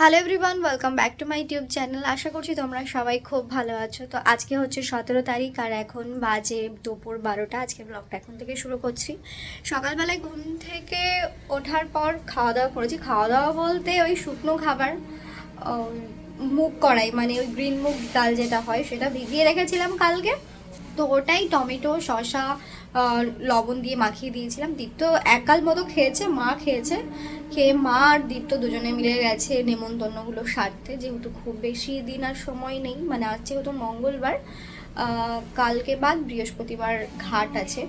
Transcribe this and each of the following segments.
Hello everyone welcome back to my YouTube channel আশা করছি তোমরা সবাই খুব ভালো আছো। তো আজকে হচ্ছে সতেরো তারিখ আর এখন বাজে দুপুর বারোটা। আজকে ব্লগটা এখন থেকে শুরু করছি। সকালবেলায় ঘুম থেকে ওঠার পর খাওয়া দাওয়া করেছি। খাওয়া দাওয়া বলতে ওই শুকনো খাবার মুগ কড়াই মানে ওই গ্রিন মুগ ডাল যেটা হয় সেটা ভিজিয়ে রেখেছিলাম কালকে। তো ওটাই টমেটো আহ, লবণ দিয়ে মাখিয়ে দিয়েছিলাম। দীপ্ত একাল মতো খেয়েছে, মা খেয়েছে। খেয়ে মা আর দীপ্ত দুজনে মিলে গেছে নেমন্তন্নগুলো সারতে। যেহেতু খুব বেশি দিন আর সময় নেই মানে আজ যেহেতু মঙ্গলবার কালকে বাদ বৃহস্পতিবার ঘাট আছে।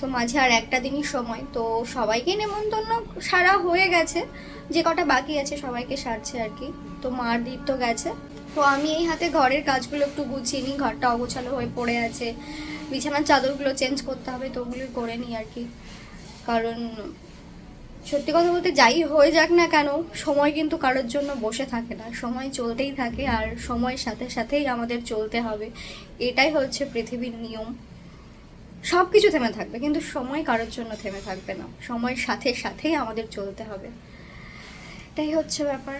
তো মাঝে আর একটা দিনই সময়। তো সবাইকে নেমন্তন্ন সারা হয়ে গেছে। যে কটা বাকি আছে সবাইকে সারছে আর কি। তো মার দীপ্ত গেছে। তো আমি এই হাতে ঘরের কাজগুলো একটু গুছিয়ে নিই। ঘরটা অগোছালো হয়ে পড়ে আছে। বিছানার চাদরগুলো চেঞ্জ করতে হবে, তো ওগুলোই করে নিই আর কি। কারণ সত্যি কথা বলতে যাই হয়ে যাক না কেন, সময় কিন্তু কারোর জন্য বসে থাকে না। সময় চলতেই থাকে আর সময়ের সাথে সাথেই আমাদের চলতে হবে। এটাই হচ্ছে পৃথিবীর নিয়ম। সব কিছু থেমে থাকবে, কিন্তু সময় কারোর জন্য থেমে থাকবে না। সময়ের সাথে সাথেই আমাদের চলতে হবে। এটাই হচ্ছে ব্যাপার।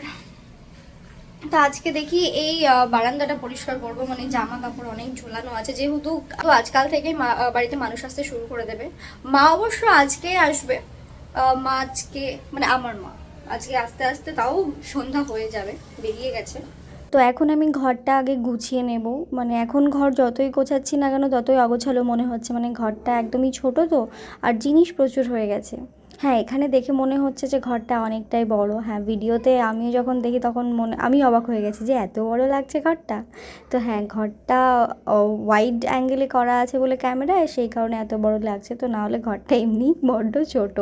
তো আজকে দেখি এই বারান্দাটা পরিষ্কার করব মানে জামা কাপড় অনেক ঝোলানো আছে, যেহেতু আজকাল থেকেই মা বাড়িতে মানুষ আসতে শুরু করে দেবে। মা অবশ্য আজকেই আসবে মা আজকে মানে আমার মা, আজকে আস্তে আস্তে তাও সন্ধ্যা হয়ে যাবে, বেরিয়ে গেছে। তো এখন আমি ঘরটা আগে গুছিয়ে নেব মানে এখন ঘর যতই গোছাচ্ছি না কেন ততই অগোছালো মনে হচ্ছে মানে ঘরটা একদমই ছোট তো, আর জিনিস প্রচুর হয়ে গেছে। হ্যাঁ এখানে দেখে মনে হচ্ছে যে ঘরটা অনেকটাই বড়। হ্যাঁ ভিডিওতে আমিও যখন দেখি তখন মনে, আমি অবাক হয়ে গেছি যে এত বড় লাগছে ঘরটা। তো হ্যাঁ ঘরটা ওয়াইড অ্যাঙ্গেলে করা আছে বলে ক্যামেরায়, সেই কারণে এত বড় লাগছে। তো না হলে ঘরটা এমনি বড্ড ছোট।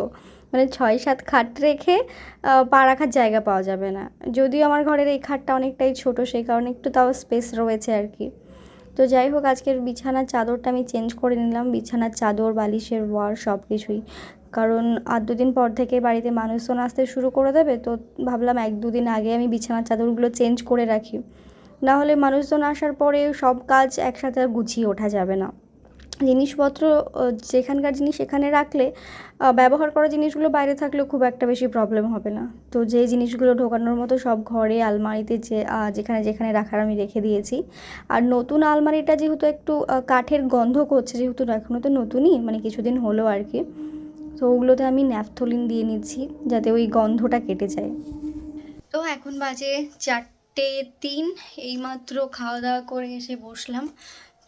মানে ছয় সাত খাট রেখে পা রাখার জায়গা পাওয়া যাবে না। যদিও আমার ঘরের এই খাটটা অনেকটাই ছোট, সেই কারণে একটু তাও স্পেস রয়েছে আর কি। তো যাই হোক, আজকের বিছানার চাদরটা আমি চেঞ্জ করে নিলাম। বিছানার চাদর, বালিশের ওয়ার সব কিছুই কারণ আর দুদিন পর থেকে বাড়িতে মানুষজন আসতে শুরু করে দেবে, তো ভাবলাম এক দুদিন আগে আমি বিছানার চাদরগুলো চেঞ্জ করে রাখি। না হলে মানুষজন আসার পরে সব কাজ একসাথে গুছিয়ে ওঠা যাবে না। জিনিসপত্র যেখানকার জিনিস সেখানে রাখলে ব্যবহার করা জিনিসগুলো বাইরে থাকলেও খুব একটা বেশি প্রবলেম হবে না। তো যে জিনিসগুলো ঢোকানোর মতো সব ঘরে আলমারিতে যে যেখানে যেখানে রাখার আমি রেখে দিয়েছি। আর নতুন আলমারিটা যেহেতু একটু কাঠের গন্ধ করছে, যেহেতু এখনও তো নতুনই মানে কিছুদিন হলো আর কি। তো ওগুলোতে আমি ন্যাপথলিন দিয়ে নিচ্ছি যাতে ওই গন্ধটা কেটে যায়। তো এখন বাজে চারটে তিন, এইমাত্র খাওয়া দাওয়া করে এসে বসলাম।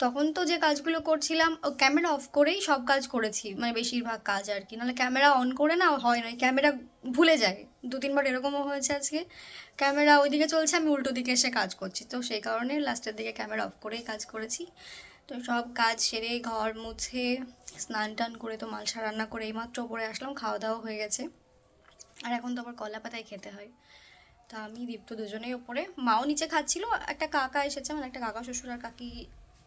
তখন তো যে কাজগুলো করছিলাম, ও ক্যামেরা অফ করেই সব কাজ করেছি মানে বেশিরভাগ কাজ আর কি। নাহলে ক্যামেরা অন করে না, হয় না ক্যামেরা ভুলে যায়। দু তিনবার এরকমও হয়েছে আজকে। ক্যামেরা ওইদিকে চলছে, আমি উল্টো দিকে এসে কাজ করছি। তো সেই কারণে লাস্টের দিকে ক্যামেরা অফ করেই কাজ করেছি। তো সব কাজ সেরে ঘর মুছে স্নান টান করে তো মালসা রান্না করে এইমাত্র ওপরে আসলাম খাওয়া দাওয়া হয়ে গেছে। আর এখন তো আবার কলা পাতায় খেতে হয়। তা আমি, দীপ্ত দুজনেই ওপরে মাও নিচে খাচ্ছিল, একটা কাকা এসেছে মানে একটা কাকা শ্বশুর আর কাকি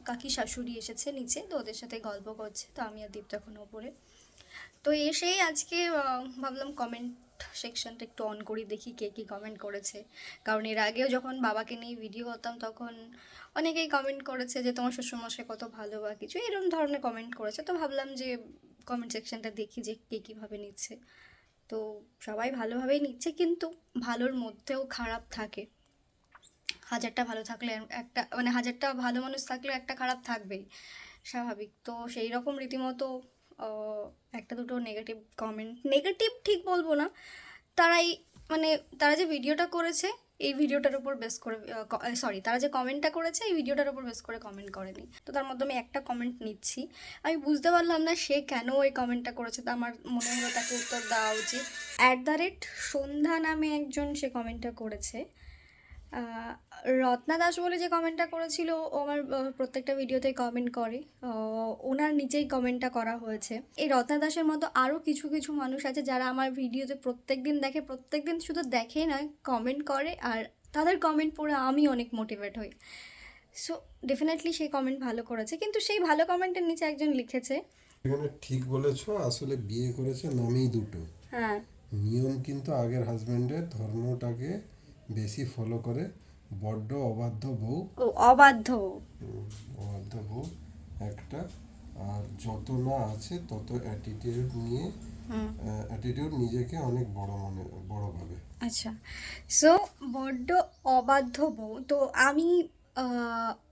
কাকি শাশুড়ি এসেছে নিচে, তো ওদের সাথে গল্প করছে, তো আমি আর দীপ্ত এখন ওপরে তো এসেই আজকে ভাবলাম কমেন্ট সেকশনটা একটু অন করি, দেখি কে কী কমেন্ট করেছে। কারণ এর আগেও যখন বাবাকে নিয়ে ভিডিও করতাম তখন অনেকেই কমেন্ট করেছে যে, তোমার শ্বশুরমশাই কত ভালো বা কিছু। এরকম ধরনের কমেন্ট করেছে। তো ভাবলাম যে কমেন্ট সেকশনটা দেখি যে, কে কীভাবে নিচ্ছে। তো সবাই ভালোভাবেই নিচ্ছে, কিন্তু ভালোর মধ্যেও খারাপ থাকে। হাজারটা ভালো থাকলে একটা মানে হাজারটা ভালো মানুষ থাকলে একটা খারাপ থাকবেই, স্বাভাবিক। তো সেই রকম রীতিমতো একটা দুটো নেগেটিভ কমেন্ট নেগেটিভ ঠিক বলব না। তারাই মানে তারা যে ভিডিওটা করেছে, এই ভিডিওটার উপর বেস করে সরি তারা যে কমেন্টটা করেছে, এই ভিডিওটার উপর বেস করে কমেন্ট করেনি। তো তার মধ্যে আমি একটা কমেন্ট নিচ্ছি। আমি বুঝতে পারলাম না সে কেন ওই কমেন্টটা করেছে, তা আমার মনে হলো তাকে উত্তর দেওয়া উচিত। অ্যাট দ্য রেট সন্ধ্যা নামে একজন সে কমেন্টটা করেছে। রত্না দাস বলে যে কমেন্টটা করেছিল ও আমার প্রত্যেকটা ভিডিওতে কমেন্ট করে। ওনার নিচেই কমেন্টটা করা হয়েছে। এই রত্না দাসের মতো আরও কিছু কিছু মানুষ আছে যারা আমার ভিডিওতে প্রত্যেক দিন দেখে প্রত্যেক দিন শুধু দেখে নয় কমেন্ট করে আর তাদের কমেন্ট পড়ে আমি অনেক মোটিভেট হই। সো ডেফিনেটলি সেই কমেন্ট ভালো করেছে। কিন্তু সেই ভালো কমেন্টের নিচে একজন লিখেছে এখানে ঠিক বলেছ আসলে বিয়ে করেছে নামেই দুটো। হ্যাঁ। নিয়ম কিন্তু আগের হাজবেন্ডের ধর্মটাকে বেশি ফলো করে বড্ড অবাধ্য বউ। ও অবাধ্য অবাধ্য বউ একটা। আর যত না আছে তত অ্যাটিটিউড নিয়ে অ্যাটিটিউড নিজেকে অনেক বড় মনে বড় ভাবে। আচ্ছা। সো বড্ড অবাধ্য বউ। তো আমি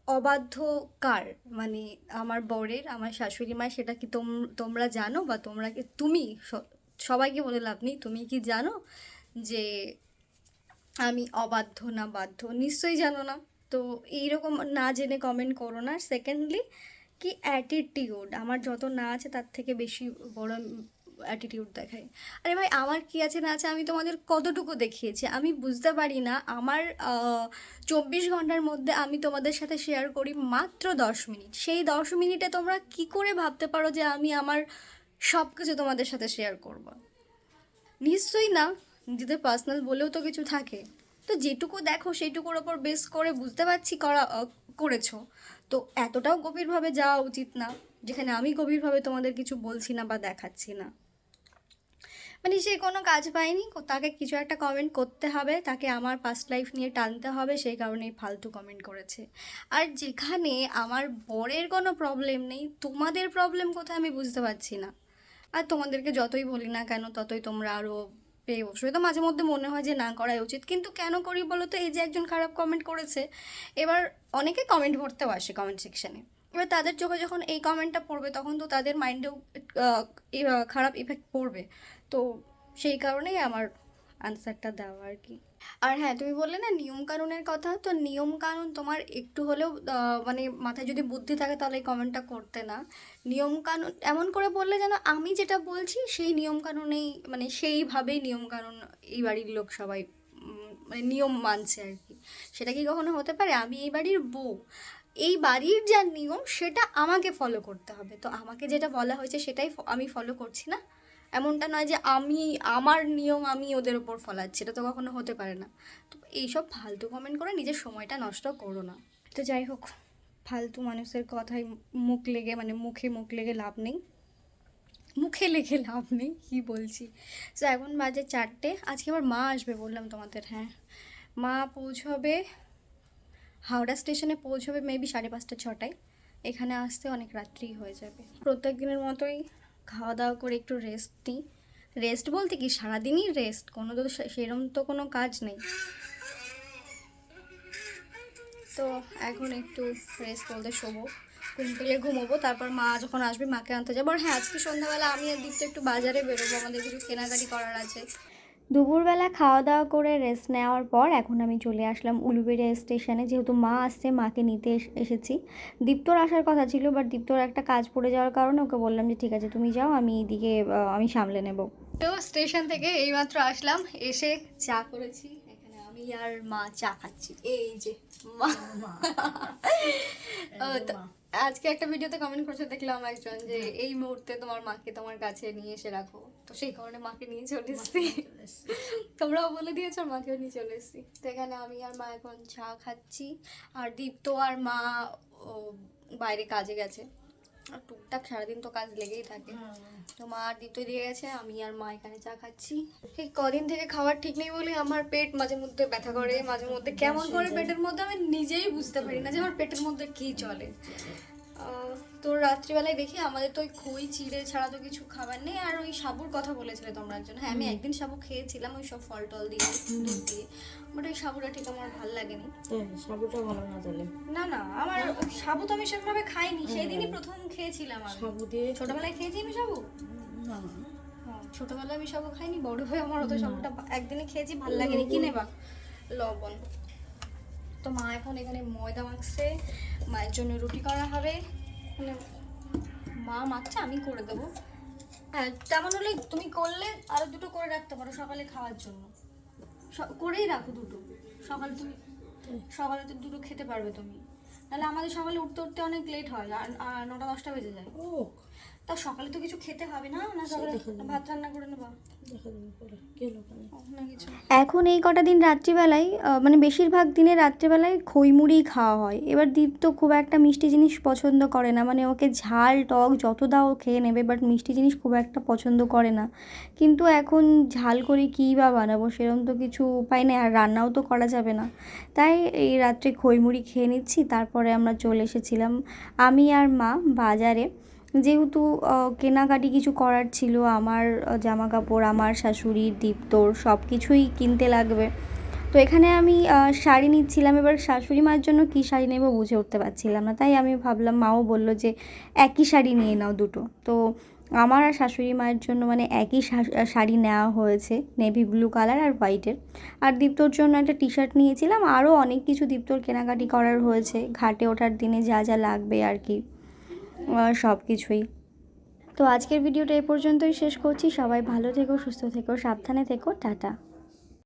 অবাধ্য কার? মানে আমার বরের আমার শাশুড়ি মা সেটা কি তোম- তোমরা জানো? বা তোমরা কি তুমি সবাইকে বলে লাভ নেই? তুমি কি জানো যে আমি অবাধ্য না বাধ্য, নিশ্চয়ই জানো না। তো এইরকম না জেনে কমেন্ট করো না। সেকেন্ডলি কি অ্যাটিটিউড আমার যত না আছে, তার থেকে বেশি বড় অ্যাটিটিউড দেখায়। আরে ভাই, আমার কি আছে, না আছে, আমি তোমাদের কতটুকু দেখিয়েছি? আমি বুঝতে পারি না। আমার চব্বিশ ঘণ্টার মধ্যে আমি তোমাদের সাথে শেয়ার করি মাত্র দশ মিনিট। সেই দশ মিনিটে তোমরা কি করে ভাবতে পারো যে আমি আমার সব কিছু তোমাদের সাথে শেয়ার করব? নিশ্চয়ই না। নিজেদের পার্সোনাল বলেও তো কিছু থাকে। তো যেটুকু দেখো সেইটুকুর ওপর বেস করে বুঝতে পারছি করা করেছ। তো এতটাও গভীরভাবে যাওয়া উচিত না, যেখানে আমি গভীরভাবে তোমাদের কিছু বলছি না বা দেখাচ্ছি না। মানে সে কোনো কাজ পায়নি তাকে কিছু একটা কমেন্ট করতে হবে, তাকে আমার পাস্ট লাইফ নিয়ে টানতে হবে, সেই কারণেই ফালতু কমেন্ট করেছে। আর যেখানে আমার বরের কোনো প্রবলেম নেই, তোমাদের প্রবলেম কোথায় আমি বুঝতে পারছি না। আর তোমাদেরকে যতই বলি না কেন, ততই তোমরা আরও পেয়ে বসবে তো মাঝে মধ্যে মনে হয় যে না করাই উচিত। কিন্তু কেন করি বলো তো এই যে একজন খারাপ কমেন্ট করেছে, এবার অনেকে কমেন্ট ভরতেও আসে কমেন্ট সেকশানে এবার তাদের চোখে যখন এই কমেন্টটা পড়বে, তখন তো তাদের মাইন্ডেও খারাপ ইফেক্ট পড়বে। তো সেই কারণেই আমার আনসারটা দেওয়া আর কি। আর হ্যাঁ তুমি বললে না নিয়ম কানুনের কথা, তো নিয়ম কানুন তোমার একটু হলেও মানে মাথায় যদি বুদ্ধি থাকে তাহলে এই কমেন্টটা করতে না। নিয়ম কানুন এমন করে বললে যেন আমি যেটা বলছি সেই নিয়ম কানুনেই মানে সেইভাবেই নিয়ম কানুন এই বাড়ির লোক সবাই মানে নিয়ম মানছে আর কি। সেটা কি কখনো হতে পারে? আমি এই বাড়ির বউ। এই বাড়ির যা নিয়ম, সেটা আমাকে ফলো করতে হবে। তো আমাকে যেটা বলা হয়েছে সেটাই আমি ফলো করছি না? এমনটা নয় যে আমি, আমার নিয়ম আমি ওদের ওপর ফলাচ্ছি, এটা তো কখনো হতে পারে না। তো এইসব ফালতু কমেন্ট করে নিজের সময়টা নষ্ট করো না। তো যাই হোক, ফালতু মানুষের কথায় মুখ লেগে মানে মুখে মুখ লেগে লাভ নেই। মুখে লেগে লাভ নেই, কী বলছি? তো এখন বাজে চারটে, আজকে আবার মা আসবে বললাম তোমাদের হ্যাঁ। মা পৌঁছবে, হাওড়া স্টেশনে পৌঁছবে মেবি সাড়ে পাঁচটা, ছটায়। এখানে আসতে অনেক রাত্রি হয়ে যাবে। প্রত্যেক দিনের মতোই খাওয়া দাওয়া করে একটু রেস্ট নিই। রেস্ট বলতে কি? সারাদিনই রেস্ট কোনো তো সেরম তো কোনো কাজ নেই। তো এখন একটু রেস্ট বলতে শোবো। ঘুম পেলে ঘুমোবো, তারপর মা যখন আসবে, মাকে আনতে যাব। আর হ্যাঁ আজকে সন্ধ্যাবেলা আমি আর দীপ্ত একটু বাজারে বেরোবো, আমাদের কিছু কেনাকাটি করার আছে। দুপুরবেলা খাওয়া দাওয়া করে রেস্ট নেওয়ার পর এখন আমি চলে আসলাম উলুবেড়িয়া স্টেশনে যেহেতু মা আসছে মাকে নিতে এসেছি। দীপ্তর আসার কথা ছিল বাট দীপ্তর একটা কাজ পড়ে যাওয়ার কারণে ওকে বললাম যে ঠিক আছে তুমি যাও আমি এইদিকে আমি সামলে নেব। তো স্টেশন থেকে এইমাত্র আসলাম এসে চা করেছি। এখানে আমি আর মা চা খাচ্ছি। এই যে মা। আজকে একটা ভিডিওতে কমেন্ট করছে দেখলাম একজন যে এই মুহূর্তে তোমার মাকে তোমার কাছে নিয়ে এসে রাখো। তো সেই কারণে মাকে নিয়ে চলে এসেছি। তোমরাও বলে দিয়েছ আর মাকেও নিয়ে চলে এসেছি। তো এখানে আমি আর মা এখন চা খাচ্ছি। আর দীপ্ত আর মা বাইরে কাজে গেছে। আর টুকটাক সারাদিন তো কাজ লেগেই থাকে। তো মা আর দীপ্ত দিয়ে গেছে আমি আর মা এখানে চা খাচ্ছি। এই কদিন থেকে খাবার ঠিক নেই বলে আমার পেট মাঝে মধ্যে ব্যথা করে মাঝে মধ্যে কেমন করে পেটের মধ্যে আমি নিজেই বুঝতে পারি না যে আমার পেটের মধ্যে কী চলে। তো রাত্রিবেলায় দেখি আমাদের তো ওই খই চিড়ে ছাড়া তো কিছু খাবার নেই। আর ওই সাবুর কথা বলেছিলে তোমরা একজন। হ্যাঁ আমি একদিন সাবু খেয়েছিলাম ওই সব ফল টল দিয়ে দুধ দিয়ে। বাট ওই সাবুটা ঠিক আমার ভালো লাগেনি। সাবুটা ভালো না তাহলে। না না আমার সাবু তো আমি সেভাবে খাইনি সেই দিনই প্রথম খেয়েছিলাম আমি। সাবু দিয়ে ছোটবেলায় খেয়েছি আমি সাবু? না হ্যাঁ, ছোটবেলায় আমি সাবু খাইনি বড় হয়ে আমার অত সাবুটা একদিনে খেয়েছি ভালো লাগেনি। কিনে বা লবণ। তো মা এখন এখানে ময়দা মাখছে, মায়ের জন্য রুটি করা হবে। মানে মা মাখছে, আমি করে দেবো। হ্যাঁ তেমন হলে তুমি করলে আরও দুটো করে রাখতে পারো সকালে খাওয়ার জন্য। করেই রাখো দুটো। সকালে তুমি, সকালে তো দুটো খেতে পারবে তুমি। তাহলে আমাদের সকালে উঠতে উঠতে অনেক লেট হয়, আর নটা দশটা বেজে যায়। ও তা সকালে তো কিছু খেতে হবে না? না সকালে ভাত রান্না করে নেবা। এখন এই কটা দিন রাত্রিবেলায় মানে বেশিরভাগ দিনে রাত্রিবেলায় খইমুড়ি খাওয়া হয়। এবার দীপ তো খুব একটা মিষ্টি জিনিস পছন্দ করে না। মানে ওকে ঝাল টক যত দাও ও খেয়ে নেবে বাট মিষ্টি জিনিস খুব একটা পছন্দ করে না। কিন্তু এখন ঝাল করে কী বা বানাবো সেরকম তো কিছু উপায় নেই আর রান্নাও তো করা যাবে না। তাই এই রাত্রে খইমুড়ি খেয়ে নিচ্ছি তারপরে আমরা চলে এসেছিলাম আমি আর মা বাজারে। যেহেতু কেনাকাটি কিছু করার ছিল, আমার জামা কাপড় আমার শাশুড়ির দীপ্তর সব কিছুই কিনতে লাগবে। তো এখানে আমি শাড়ি নিচ্ছিলাম। এবার শাশুড়ি মার জন্য কী শাড়ি নেব বুঝে উঠতে পারছিলাম না। তাই আমি ভাবলাম, মাও বলল যে, একই শাড়ি নিয়ে নাও দুটো। তো আমার আর শাশুড়ি মায়ের জন্য মানে একই শাড়ি নেওয়া হয়েছে, নেভি ব্লু কালার আর হোয়াইটের। আর দীপ্তর জন্য একটা টি শার্ট নিয়েছিলাম। আরও অনেক কিছু দীপ্তর কেনাকাটি করার হয়েছে। ঘাটে ওঠার দিনে যা যা লাগবে আর কি। সব কিছুই তো আজকের ভিডিওটা এ পর্যন্তই শেষ করছি। সবাই ভালো থেকো, সুস্থ থেকো, সাবধানে থেকো। টাটা।